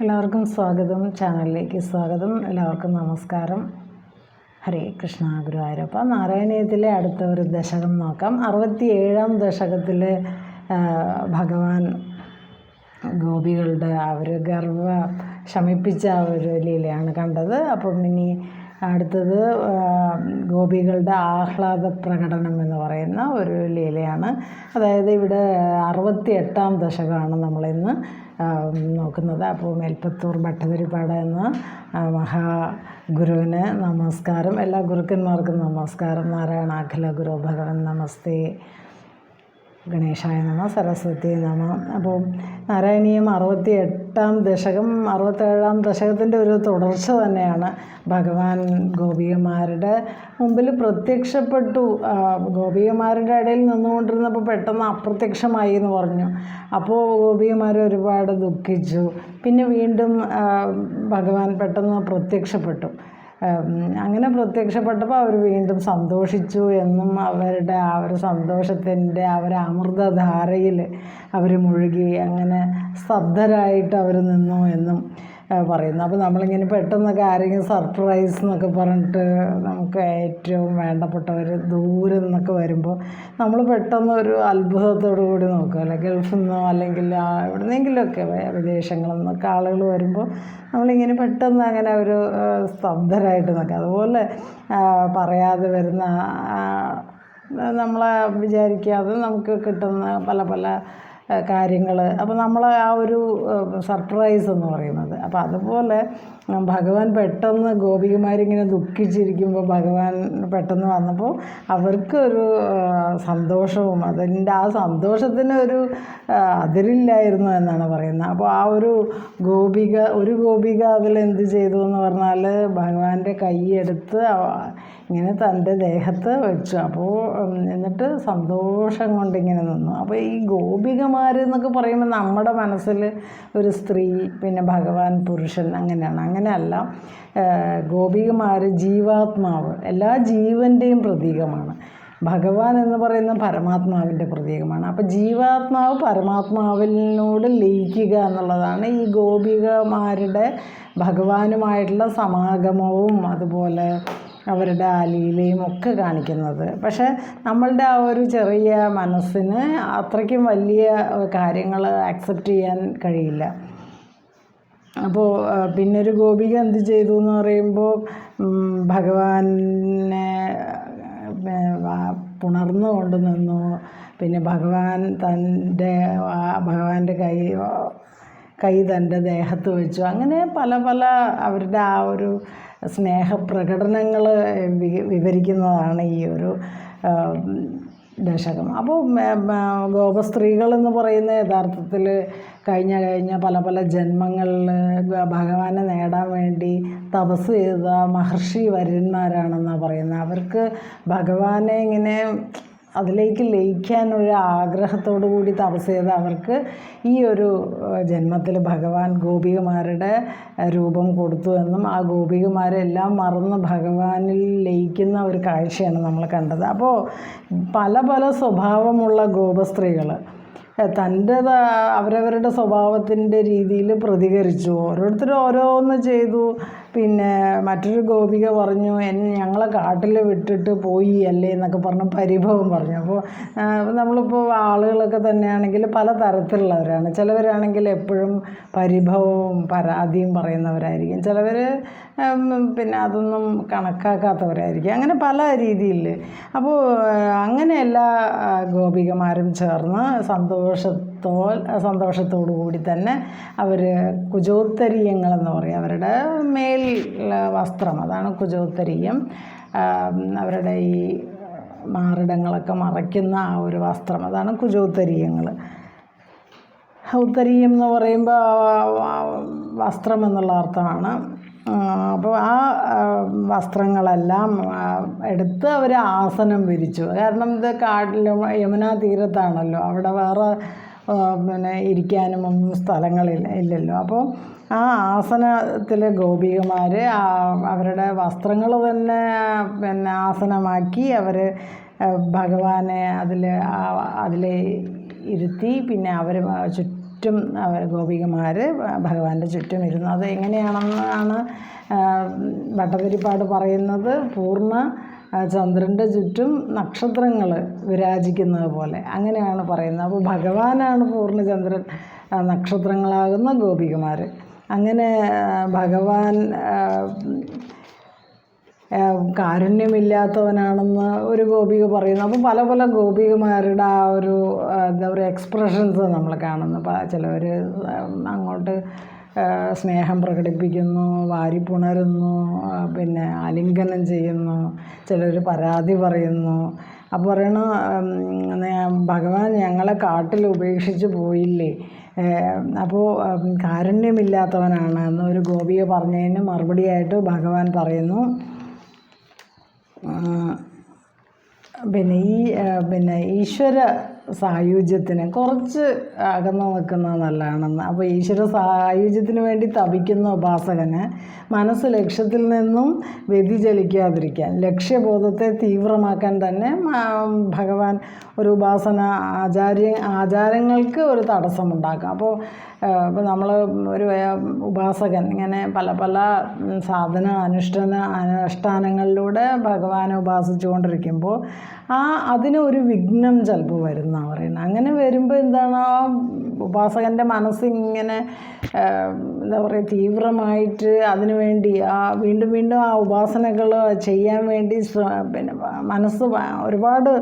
എല്ലാവർക്കും സ്വാഗതം. ചാനലിലേക്ക് സ്വാഗതം. എല്ലാവർക്കും നമസ്കാരം. ഹരേ കൃഷ്ണ ഗുരുവായൂരപ്പ. നാരായണീയത്തിലെ അടുത്ത ഒരു ദശകം നോക്കാം. അറുപത്തി ഏഴാം ദശകത്തിൽ ഭഗവാൻ ഗോപികളുടെ ആ ഒരു ഗർവ ശമിപ്പിച്ച ഒരു ലീലയാണ് കണ്ടത്. അപ്പം ഇനി അടുത്തത് ഗോപികളുടെ ആഹ്ലാദ പ്രകടനം എന്ന് പറയുന്ന ഒരു ലീലയാണ്. അതായത് ഇവിടെ അറുപത്തി എട്ടാം ദശകമാണ് നമ്മളിന്ന് നോക്കുന്നത്. അപ്പോൾ മേൽപ്പത്തൂർ ഭട്ടതിരിപ്പാട് എന്ന മഹാ ഗുരുവിന് നമസ്കാരം. എല്ലാ ഗുരുക്കന്മാർക്കും നമസ്കാരം. നാരായണാഖില ഗുരു ഭഗവൻ നമസ്തേ ഗണേശായ നമ സരസ്വതി നമ. അപ്പോൾ നാരായണീയം അറുപത്തി എട്ടാം ദശകം അറുപത്തേഴാം ദശകത്തിന്റെ ഒരു തുടർച്ച തന്നെയാണ് ഭഗവാൻ ഗോപികമാരുടെ മുമ്പിൽ പ്രത്യക്ഷപ്പെട്ടു. ഗോപികമാരുടെ ഇടയിൽ നിന്നുകൊണ്ടിരുന്നപ്പോൾ പെട്ടെന്ന് അപ്രത്യക്ഷമായി എന്ന് പറഞ്ഞു. അപ്പോൾ ഗോപികമാർ ഒരുപാട് ദുഃഖിച്ചു. പിന്നെ വീണ്ടും ഭഗവാൻ പെട്ടെന്ന് പ്രത്യക്ഷപ്പെട്ടു. അങ്ങനെ പ്രത്യക്ഷപ്പെട്ടപ്പോൾ അവർ വീണ്ടും സന്തോഷിച്ചു എന്നും അവരുടെ ആ ഒരു സന്തോഷത്തിന്റെ അമൃതധാരയിൽ അവർ മുഴുകി അങ്ങനെ സ്തബ്ധരായിട്ട് അവർ നിന്നു എന്നും. ആ, പറയുന്നു. അപ്പോൾ നമ്മളിങ്ങനെ പെട്ടെന്നൊക്കെ ആരെങ്കിലും സർപ്രൈസ് എന്നൊക്കെ പറഞ്ഞിട്ട് നമുക്ക് ഏറ്റവും വേണ്ടപ്പെട്ടവർ ദൂരെ നിന്നൊക്കെ വരുമ്പോൾ നമ്മൾ പെട്ടെന്ന് ഒരു അത്ഭുതത്തോടു കൂടി നോക്കും. അല്ലെ ഗൾഫിൽ നിന്നോ അല്ലെങ്കിൽ എവിടുന്നെങ്കിലുമൊക്കെ വിദേശങ്ങളിൽ നിന്നൊക്കെ ആളുകൾ വരുമ്പോൾ നമ്മളിങ്ങനെ പെട്ടെന്ന് അങ്ങനെ ഒരു സ്തബ്ധരായിട്ട് നിൽക്കുക അതുപോലെ പറയാതെ വരുന്ന നമ്മളെ വിചാരിക്കാതെ നമുക്ക് കിട്ടുന്ന പല പല കാര്യങ്ങൾ അപ്പോൾ നമ്മൾ ആ ഒരു സർപ്രൈസ് എന്ന് പറയുന്നത്. അപ്പോൾ അതുപോലെ ഭഗവാൻ പെട്ടെന്ന് ഗോപികമാരിങ്ങനെ ദുഃഖിച്ചിരിക്കുമ്പോൾ ഭഗവാൻ പെട്ടെന്ന് വന്നപ്പോൾ അവർക്കൊരു സന്തോഷവും അതിന്റെ ആ സന്തോഷത്തിന് ഒരു അതിരില്ലായിരുന്നു എന്നാണ് പറയുന്നത്. അപ്പോൾ ആ ഒരു ഗോപിക ഒരു ഗോപിക അതിൽ എന്ത് ചെയ്തു എന്ന് പറഞ്ഞാൽ ഭഗവാന്റെ കൈയെടുത്ത് ഇങ്ങനെ തന്റെ ദേഹത്ത് വെച്ചു. അപ്പോൾ എന്നിട്ട് സന്തോഷം കൊണ്ടിങ്ങനെ നിന്നു. അപ്പോൾ ഈ ഗോപികമാർ എന്നൊക്കെ പറയുമ്പോൾ നമ്മുടെ മനസ്സിൽ ഒരു സ്ത്രീ പിന്നെ ഭഗവാൻ പുരുഷൻ അങ്ങനെയാണ്. അങ്ങനെയല്ല ഗോപികമാർ ജീവാത്മാവ് എല്ലാ ജീവന്റെയും പ്രതീകമാണ്. ഭഗവാൻ എന്ന് പറയുന്ന പരമാത്മാവിന്റെ പ്രതീകമാണ്. അപ്പോൾ ജീവാത്മാവ് പരമാത്മാവിനോട് ലയിക്കുക എന്നുള്ളതാണ് ഈ ഗോപികമാരുടെ ഭഗവാനുമായിട്ടുള്ള സമാഗമവും അതുപോലെ അവരുടെ ആ ലീലയും ഒക്കെ കാണിക്കുന്നത്. പക്ഷേ നമ്മളുടെ ആ ഒരു ചെറിയ മനസ്സിന് അത്രയ്ക്കും വലിയ കാര്യങ്ങൾ ആക്സെപ്റ്റ് ചെയ്യാൻ കഴിയില്ല. അപ്പോൾ പിന്നൊരു ഗോപിക എന്ത് ചെയ്തു എന്ന് പറയുമ്പോൾ ഭഗവാനെ പുണർന്നുകൊണ്ട് നിന്നു. പിന്നെ ഭഗവാൻ തന്റെ ഭഗവാന്റെ കൈ കൈ തന്റെ ദേഹത്ത് വെച്ചു. അങ്ങനെ പല പല അവരുടെ ആ ഒരു സ്നേഹപ്രകടനങ്ങൾ വിവരിക്കുന്നതാണ് ഈ ഒരു ദശകം. അപ്പോൾ ഗോപസ്ത്രീകൾ എന്ന് പറയുന്ന യഥാർത്ഥത്തിൽ കഴിഞ്ഞ കഴിഞ്ഞ പല പല ജന്മങ്ങളിൽ ഭഗവാനെ നേടാൻ വേണ്ടി തപസ് ചെയ്ത മഹർഷി വര്യന്മാരാണെന്നാണ് പറയുന്നത്. അവർക്ക് ഭഗവാനെ ഇങ്ങനെ അതിലേക്ക് ലയിക്കാനൊരു ആഗ്രഹത്തോടു കൂടി തപസ് ചെയ്ത അവർക്ക് ഈ ഒരു ജന്മത്തിൽ ഭഗവാൻ ഗോപികമാരുടെ രൂപം കൊടുത്തു എന്നും ആ ഗോപികമാരെല്ലാം മറന്ന് ഭഗവാനിൽ ലയിക്കുന്ന ഒരു കാഴ്ചയാണ് നമ്മൾ കണ്ടത്. അപ്പോൾ പല പല സ്വഭാവമുള്ള ഗോപസ്ത്രീകൾ തന്റെ അവരവരുടെ സ്വഭാവത്തിന്റെ രീതിയിൽ പ്രതികരിച്ചു. ഓരോരുത്തരും ഓരോന്ന് ചെയ്തു. പിന്നെ മറ്റൊരു ഗോപിക പറഞ്ഞു എന്നെ ഞങ്ങളെ കാട്ടിൽ വിട്ടിട്ട് പോയി അല്ലേ? എന്നൊക്കെ പറഞ്ഞ് പരിഭവം പറഞ്ഞു. അപ്പോൾ നമ്മളിപ്പോൾ ആളുകളൊക്കെ തന്നെയാണെങ്കിൽ പല തരത്തിലുള്ളവരാണ്. ചിലവരാണെങ്കിൽ എപ്പോഴും പരിഭവവും പരാതിയും പറയുന്നവരായിരിക്കും. ചിലവർ പിന്നെ അതൊന്നും കണക്കാക്കാത്തവരായിരിക്കും. അങ്ങനെ പല രീതിയിൽ അപ്പോൾ അങ്ങനെ എല്ലാ ഗോപികമാരും ചേർന്ന് സന്തോഷത്തോ സന്തോഷത്തോടു കൂടി തന്നെ അവർ കുജോത്തരീയങ്ങളെന്ന് പറയും. അവരുടെ മേൽ വസ്ത്രം അതാണ് കുജോത്തരീയം. അവരുടെ ഈ മാറിടങ്ങളൊക്കെ മറയ്ക്കുന്ന ആ ഒരു വസ്ത്രം അതാണ് കുജോത്തരീയങ്ങൾ. ഉത്തരീയം എന്ന് പറയുമ്പോൾ വസ്ത്രം എന്നുള്ള അർത്ഥമാണ്. അപ്പോൾ ആ വസ്ത്രങ്ങളെല്ലാം എടുത്ത് അവർ ആസനം വിരിച്ചു. കാരണം ഇത് കാട്ടിലും യമുനാ തീരത്താണല്ലോ. അവിടെ വേറെ പിന്നെ ഇരിക്കാനും ഒന്നും സ്ഥലങ്ങളില്ല ഇല്ലല്ലോ. അപ്പോൾ ആ ആസനത്തിലെ ഗോപികമാർ അവരുടെ വസ്ത്രങ്ങൾ തന്നെ പിന്നെ ആസനമാക്കി അവർ ഭഗവാനെ അതിൽ അതിൽ ഇരുത്തി പിന്നെ അവർ ചുറ്റും അവർ ഗോപികമാർ ഭഗവാന്റെ ചുറ്റും ഇരുന്നു. അത് എങ്ങനെയാണെന്നാണ് ഭട്ടതിരിപ്പാട് പറയുന്നത്? പൂർണ ചന്ദ്രന്റെ ചുറ്റും നക്ഷത്രങ്ങൾ വിരാജിക്കുന്നത് പോലെ. അങ്ങനെയാണ് പറയുന്നത്. അപ്പോൾ ഭഗവാനാണ് പൂർണചന്ദ്രൻ നക്ഷത്രങ്ങളാകുന്ന ഗോപികുമാർ. അങ്ങനെ ഭഗവാൻ കാരുണ്യമില്ലാത്തവനാണെന്ന് ഒരു ഗോപിക പറയുന്നു. അപ്പോൾ പല പല ഗോപികമാരുടെ ആ ഒരു എന്താ പറയുക എക്സ്പ്രഷൻസ് നമ്മൾ കാണുന്നു. ചിലവർ അങ്ങോട്ട് സ്നേഹം പ്രകടിപ്പിക്കുന്നു വാരിപ്പുണരുന്നു പിന്നെ ആലിംഗനം ചെയ്യുന്നു ചിലർ പരാതി പറയുന്നു. അപ്പോൾ പറയണു ഭഗവാൻ ഞങ്ങളെ കാട്ടിൽ ഉപേക്ഷിച്ച് പോയില്ലേ? അപ്പോൾ കാരുണ്യമില്ലാത്തവനാണ് എന്നൊരു ഗോപിയെ പറഞ്ഞതിന് മറുപടിയായിട്ട് ഭഗവാൻ പറയുന്നു. പിന്നെ ഈ പിന്നെ ഈശ്വര സായുജ്യത്തിന്. കുറച്ച് അകന്നു നിൽക്കുന്നത് നല്ലതാണെന്ന്. അപ്പോൾ ഈശ്വര സായുജ്യത്തിന് വേണ്ടി തപിക്കുന്ന ഉപാസകന് മനസ്സ് ലക്ഷ്യത്തിൽ നിന്നും വ്യതിചലിക്കാതിരിക്കാൻ ലക്ഷ്യബോധത്തെ തീവ്രമാക്കാൻ തന്നെ ഭഗവാൻ ഒരു ഉപാസന ആചാര്യ ആചാരങ്ങൾക്ക് ഒരു തടസ്സമുണ്ടാക്കാം. അപ്പോൾ ഇപ്പോൾ നമ്മൾ ഒരു ഉപാസകൻ ഇങ്ങനെ പല പല സാധന അനുഷ്ഠാന അനുഷ്ഠാനങ്ങളിലൂടെ ഭഗവാനെ ഉപാസിച്ചുകൊണ്ടിരിക്കുമ്പോൾ ആ അതിന് ഒരു വിഘ്നം ചിലപ്പോൾ വരുന്ന പറയുന്നത് അങ്ങനെ വരുമ്പോൾ എന്താണ് ആ ഉപാസകന്റെ മനസ്സിങ്ങനെ എന്താ പറയുക തീവ്രമായിട്ട് അതിനു വേണ്ടി ആ വീണ്ടും വീണ്ടും ആ ഉപാസനകൾ ചെയ്യാൻ വേണ്ടി പിന്നെ മനസ്സ് ഒരുപാട്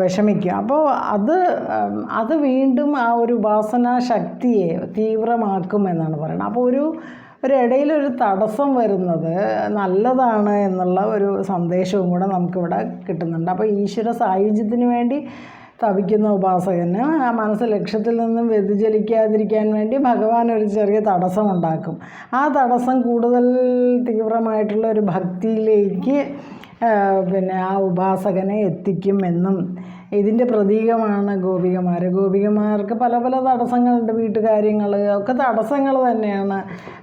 വിഷമിക്കും. അപ്പോൾ അത് അത് വീണ്ടും ആ ഒരു ഉപാസന ശക്തിയെ തീവ്രമാക്കും എന്നാണ് പറയുന്നത് അപ്പോൾ ഒരു ഒരു ഇടയിലൊരു തടസ്സം വരുന്നത് നല്ലതാണ് എന്നുള്ള ഒരു സന്ദേശവും കൂടെ നമുക്കിവിടെ കിട്ടുന്നുണ്ട്. അപ്പോൾ ഈശ്വര സായുജ്യത്തിന് വേണ്ടി തപിക്കുന്ന ഉപാസകന്. ആ മനസ്സ് ലക്ഷ്യത്തിൽ നിന്നും വ്യതിചലിക്കാതിരിക്കാൻ വേണ്ടി ഭഗവാൻ ഒരു ചെറിയ തടസ്സം ഉണ്ടാക്കും ആ തടസ്സം കൂടുതൽ തീവ്രമായിട്ടുള്ള ഒരു ഭക്തിയിലേക്ക് പിന്നെ ആ ഉപാസകനെ എത്തിക്കും എന്നും ഇതിന്റെ പ്രതീകമാണ് ഗോപികമാർ. ഗോപികമാർക്ക് പല പല തടസ്സങ്ങളുണ്ട് വീട്ടുകാര്യങ്ങൾ ഒക്കെ തടസ്സങ്ങൾ തന്നെയാണ്.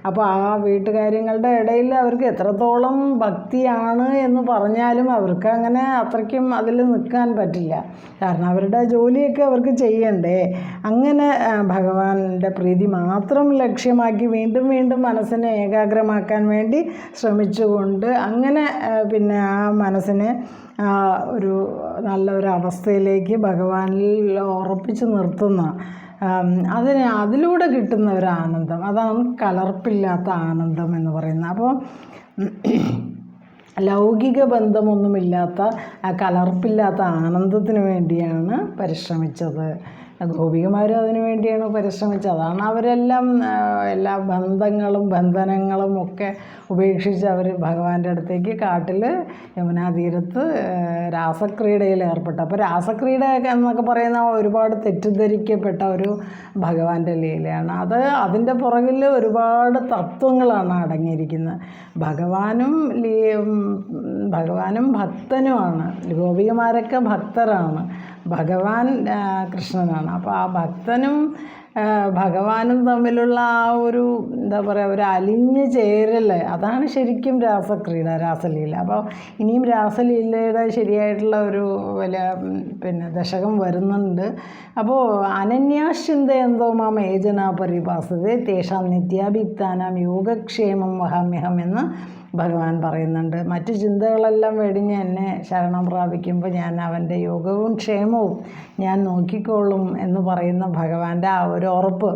അപ്പോൾ ആ വീട്ടുകാര്യങ്ങളുടെ ഇടയിൽ അവർക്ക് എത്രത്തോളം ഭക്തിയാണ് എന്ന് പറഞ്ഞാലും അവർക്ക് അങ്ങനെ അത്രയ്ക്കും അതിൽ നിൽക്കാൻ പറ്റില്ല. കാരണം അവരുടെ ജോലിയൊക്കെ അവർക്ക് ചെയ്യണ്ടേ. അങ്ങനെ ഭഗവാന്റെ പ്രീതി മാത്രം ലക്ഷ്യമാക്കി വീണ്ടും വീണ്ടും മനസ്സിനെ ഏകാഗ്രമാക്കാൻ വേണ്ടി ശ്രമിച്ചുകൊണ്ട് അങ്ങനെ പിന്നെ ആ മനസ്സിനെ ഒരു നല്ല ഒരു അവസ്ഥയിലേക്ക് ഭഗവാനിൽ ഉറപ്പിച്ച് നിർത്തുന്ന അതിന് അതിലൂടെ കിട്ടുന്ന ഒരു ആനന്ദം. അതാണ് കലർപ്പില്ലാത്ത ആനന്ദം എന്ന് പറയുന്നത്. അപ്പോൾ ലൗകിക ബന്ധമൊന്നുമില്ലാത്ത കലർപ്പില്ലാത്ത ആനന്ദത്തിന് വേണ്ടിയാണ് പരിശ്രമിച്ചത്. ഗോപികമാരും അതിനു വേണ്ടിയാണ് പരിശ്രമിച്ചത്. അതാണ് അവരെല്ലാം എല്ലാ ബന്ധങ്ങളും ബന്ധനങ്ങളും ഒക്കെ ഉപേക്ഷിച്ച് അവർ ഭഗവാന്റെ അടുത്തേക്ക് കാട്ടിൽ യമുനാ തീരത്ത് രാസക്രീഡയിൽ ഏർപ്പെട്ടു. അപ്പോൾ രാസക്രീഡ എന്നൊക്കെ പറയുന്ന ഒരുപാട് തെറ്റിദ്ധരിക്കപ്പെട്ട ഒരു ഭഗവാന്റെ ലീലയാണ്. അത് അതിന്റെ പുറകിൽ ഒരുപാട് തത്വങ്ങളാണ് അടങ്ങിയിരിക്കുന്നത്. ഭഗവാനും ലീ ഭഗവാനും ഭക്തനുമാണ്. ഗോപികമാരൊക്കെ ഭക്തരാണ്. ഭഗവാൻ കൃഷ്ണനാണ്. അപ്പോൾ ആ ഭക്തനും ഭഗവാനും തമ്മിലുള്ള ആ ഒരു എന്താ പറയുക ഒരു അലിഞ്ഞു ചേരൽ അതാണ് ശരിക്കും രാസക്രീഡ രാസലീല. അപ്പോൾ ഇനിയും രാസലീലയുടെ ശരിയായിട്ടുള്ള ഒരു വലിയ പിന്നെ ദശകം വരുന്നുണ്ട്. അപ്പോൾ അനന്യാശ്ചിന്ത എന്തോ മാം ഏജന പരിപാസതേ തേഷാം നിത്യാഭിക്താനാം യോഗക്ഷേമം വഹാമ്യഹം എന്ന് ഭഗവാൻ പറയുന്നുണ്ട്. മറ്റു ചിന്തകളെല്ലാം വെടിഞ്ഞ് എന്നെ ശരണം പ്രാപിക്കുമ്പോൾ ഞാൻ അവന്റെ യോഗവും ക്ഷേമവും ഞാൻ നോക്കിക്കോളും എന്ന് പറയുന്ന ഭഗവാന്റെ ആ ഒരു ഉറപ്പ്.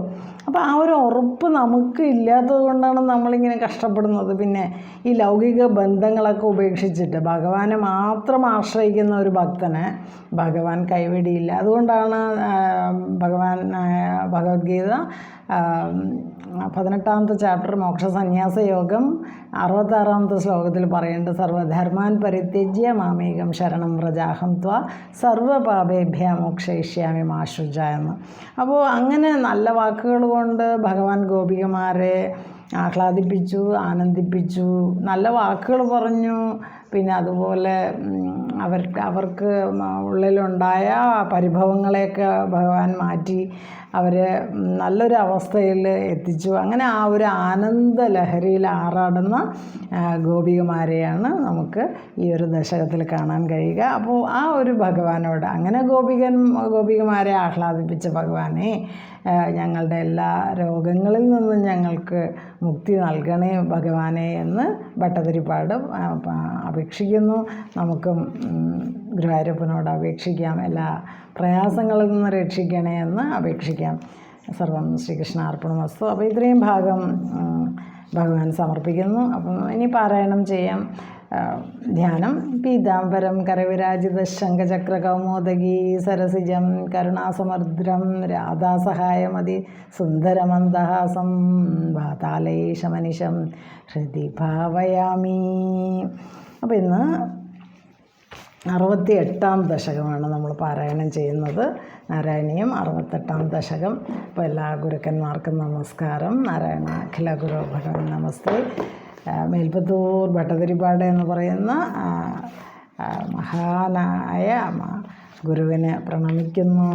അപ്പോൾ ആ ഒരു ഉറപ്പ് നമുക്ക് ഇല്ലാത്തത് കൊണ്ടാണ് നമ്മളിങ്ങനെ കഷ്ടപ്പെടുന്നത്. പിന്നെ ഈ ലൗകിക ബന്ധങ്ങളൊക്കെ ഉപേക്ഷിച്ചിട്ട് ഭഗവാനെ മാത്രം ആശ്രയിക്കുന്ന ഒരു ഭക്തനെ ഭഗവാൻ കൈവിടിയില്ല. അതുകൊണ്ടാണ് ഭഗവാൻ ഭഗവത്ഗീത പതിനെട്ടാമത്തെ ചാപ്റ്റർ മോക്ഷ സന്യാസ യോഗം അറുപത്താറാമത്തെ ശ്ലോകത്തിൽ പറയേണ്ട സർവധർമാൻ പരിത്യജ്യ മാമേകം ശരണം വ്രജാഹം ത്വ സർവപാപേഭ്യ മോക്ഷയിഷ്യാമി മാശുജ എന്ന്. അപ്പോൾ അങ്ങനെ നല്ല വാക്കുകൾ കൊണ്ട് ഭഗവാൻ ഗോപികമാരെ ആഹ്ലാദിപ്പിച്ചു ആനന്ദിപ്പിച്ചു നല്ല വാക്കുകൾ പറഞ്ഞു. പിന്നെ അതുപോലെ അവർക്ക് അവർക്ക് ഉള്ളിലുണ്ടായ പരിഭവങ്ങളെയൊക്കെ ഭഗവാൻ മാറ്റി അവരെ നല്ലൊരു അവസ്ഥയിൽ എത്തിച്ചു. അങ്ങനെ ആ ഒരു ആനന്ദ ലഹരിയിൽ ആറാടുന്ന ഗോപികമാരെയാണ് നമുക്ക് ഈ ഒരു ദശകത്തിൽ കാണാൻ കഴിയുക. അപ്പോൾ ആ ഒരു ഭഗവാനോട് അങ്ങനെ ഗോപികൻ ഗോപികമാരെ ആഹ്ലാദിപ്പിച്ച ഭഗവാനെ ഞങ്ങളുടെ എല്ലാ രോഗങ്ങളിൽ നിന്നും ഞങ്ങൾക്ക് മുക്തി നൽകണേ ഭഗവാനെ എന്ന് ഭട്ടതിരിപ്പാട് അപേക്ഷിക്കുന്നു. നമുക്കും ഗുരുവായൂരപ്പനോട് അപേക്ഷിക്കാം. എല്ലാ പ്രയാസങ്ങളിൽ നിന്ന് രക്ഷിക്കണേ എന്ന് അപേക്ഷിക്കാം. സർവം ശ്രീകൃഷ്ണ അർപ്പണമസ്തു അപ്പോൾ ഇത്രയും ഭാഗം ഭഗവാൻ സമർപ്പിക്കുന്നു. അപ്പം ഇനി പാരായണം ചെയ്യാം. ധ്യാനം. പീതാംബരം കരവിരാജിത ശംഖചക്ര കൗമോദകി സരസിജം കരുണാസമർദ്രം രാധാസഹായമതി സുന്ദരമന്ദഹാസം വാതാലേശമനിശം ഹൃദി ഭാവയാമി. അപ്പോൾ ഇന്ന് അറുപത്തി എട്ടാം ദശകമാണ് നമ്മൾ പാരായണം ചെയ്യുന്നത്. നാരായണീയം അറുപത്തെട്ടാം ദശകം. അപ്പോൾ എല്ലാ ഗുരുക്കന്മാർക്കും നമസ്കാരം. നാരായണ അഖില ഗുരു ഭഗവൻ നമസ്തേ. മേൽപ്പത്തൂർ ഭട്ടതിരിപ്പാട് എന്ന് പറയുന്ന മഹാനായ ഗുരുവിനെ പ്രണമിക്കുന്നു.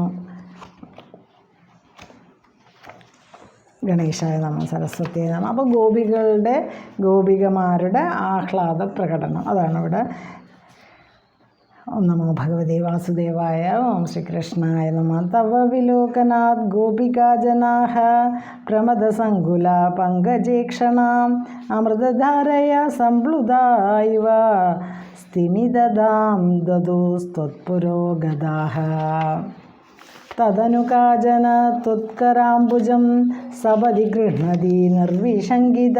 ഗണേശായ നമ സരസ്വതിയെ നമ. അപ്പോൾ ഗോപികളുടെ ഗോപികമാരുടെ ആഹ്ലാദ പ്രകടനം. അതാണ് ഇവിടെ ओम नमो भगवते वासुदेवाय, ओम श्रीकृष्णाय नम। तव विलोकनात् गोपिकाजनाः प्रमदसङ्गुला पङ्कजेक्षणाम्, अमृतधारया सम्प्लुता इव स्तिमिददां ददोस्त्वत्पुरो गदाः കാചന ത്വത്കരാംബുജം സപതി ഗൃഹ്ണതി നിർവിശങ്കിത.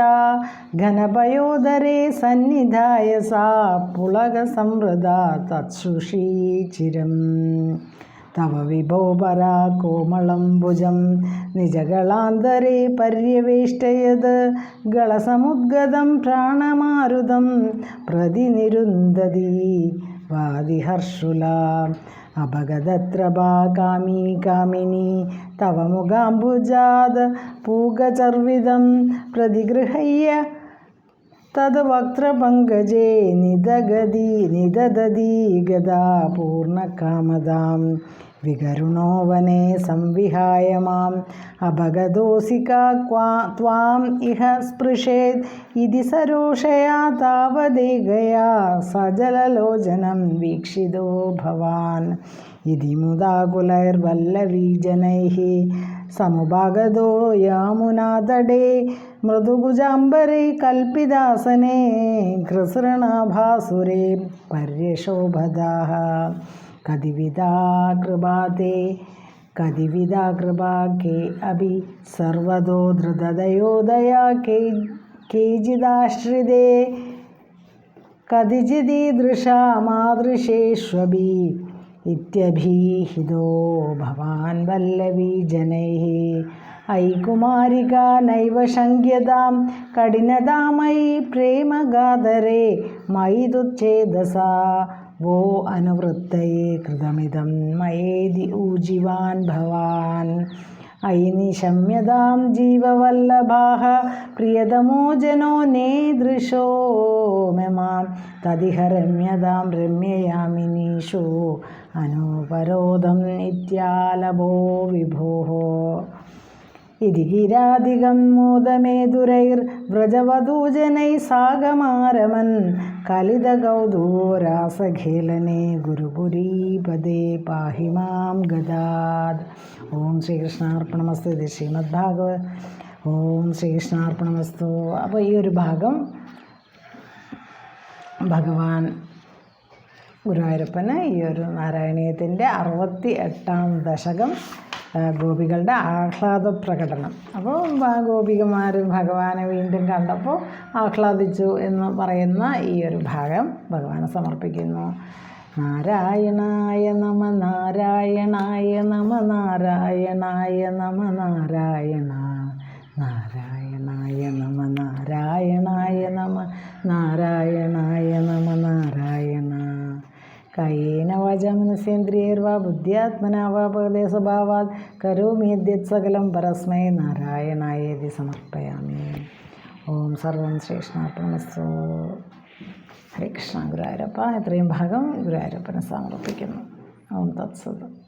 ഘനപയോദരേ സന്നിധായ സാ പുളകസംവൃത തത്സുഷീചിരം തവ വിഭോപരാ കോമളം ഭുജം നിജകളാന്തരേ പര്യവേഷ്ടയത് ഗളസമുദ്ഗതം പ്രാണമാരുതം പ്രതിനിരുന്ദതി വാദിഹർഷുല. അപഗതത്രപാ കാമീ കാമിനി. തവ മുഖാംബുജാത് പൂകചർവിതം പ്രതിഗൃഹയ്യ. തത് വക്ത്രപങ്കജേ നിദഗതി നിദദതി ഗതാ പൂർണകാമതാം विगरुणो वने संविहाय माम्। अभगदोसिका क्वा, त्वाम् इह स्पृशेत्। इति सरोषया तावदेगया सजललोचनं वीक्षितो भवान्। इति मुदाकुलैर्वल्लवीजनैः समुभागदो यामुनातडे मृदुभुजाम्बरे कल्पिदासने। कृसृणाभासुरे पर्यशोभदाः। കതിവിധാ കൃപാതേ കതിവിധാ കൃപാ കേ അഭി സർവതോ ധൃതയോദയാ കേ കേചിദാശ്രിതേ. കതിചിദീദൃശാ മാതൃശേഷ്വഭി ഇത്യഭീഹിതോ ഭവാൻ വല്ലവീ ജനൈ ഐകുമാരിക കുമാരിക നൈവ ശങ്ക്യതാം കഠിനതാമയി പ്രേമഗാതരേ മയി തുച്ഛേദസാ वो अनुवृत्तये कृतमिदं मयेदि ऊजिवान् भवान्। अयि निशम्यतां जीववल्लभाः, प्रियतमो जनो नेदृशो मे माँ तदिह रम्यतां रम्ययामिनीशो अनुपरोधम् इत्यालभो विभोः। ഇതി മോദമേതുരൈർ വ്രജവധൂജനൈ സാഗമാരമൻ. കലിത കലിതകൗതൂരാസഖേലനെ ഗുരുപുരീപദേ പാഹി മാം ഗദാദ്. ഓം ശ്രീകൃഷ്ണാർപ്പണമസ്തു. ഇത് ശ്രീമദ് ഭാഗവ ഓം ശ്രീകൃഷ്ണാർപ്പണമസ്തു. അപ്പോൾ ഈ ഒരു ഭാഗം ഭഗവാൻ ഗുരുവായൂരപ്പന് ഈ ഒരു നാരായണീയത്തിന്റെ അറുപത്തി എട്ടാം ദശകം ഗോപികളുടെ ആഹ്ലാദ പ്രകടനം. അപ്പോൾ ഗോപികമാർ ഭഗവാനെ വീണ്ടും കണ്ടപ്പോൾ ആഹ്ലാദിച്ചു എന്ന് പറയുന്ന ഈ ഒരു ഭാഗം ഭഗവാനെ സമർപ്പിക്കുന്നു. നാരായണായ നമ നാരായണായ നമ നാരായണായ നമ നാരായണ. നാരായണായ നമ നാരായണായ നമ നാരായണായ നമ നാരായണ. കായേന വാച മനസേന്ദ്രിയർവാ ബുദ്ധ്യാത്മനാ വാ പദേ സ്വഭാവാത് സകലം പരസ്മൈ നാരായണായേതി സമർപ്പയാമി. ഓം സർവം ശ്രേഷ്ഠാർപ്പണമസ്തു ഹരേ കൃഷ്ണ. ഗുരുവായൂരപ്പ. ഇത്രയും ഭാഗം ഗുരുവായൂരപ്പനെ സമർപ്പിക്കുന്നു. ഓം തത്സത്.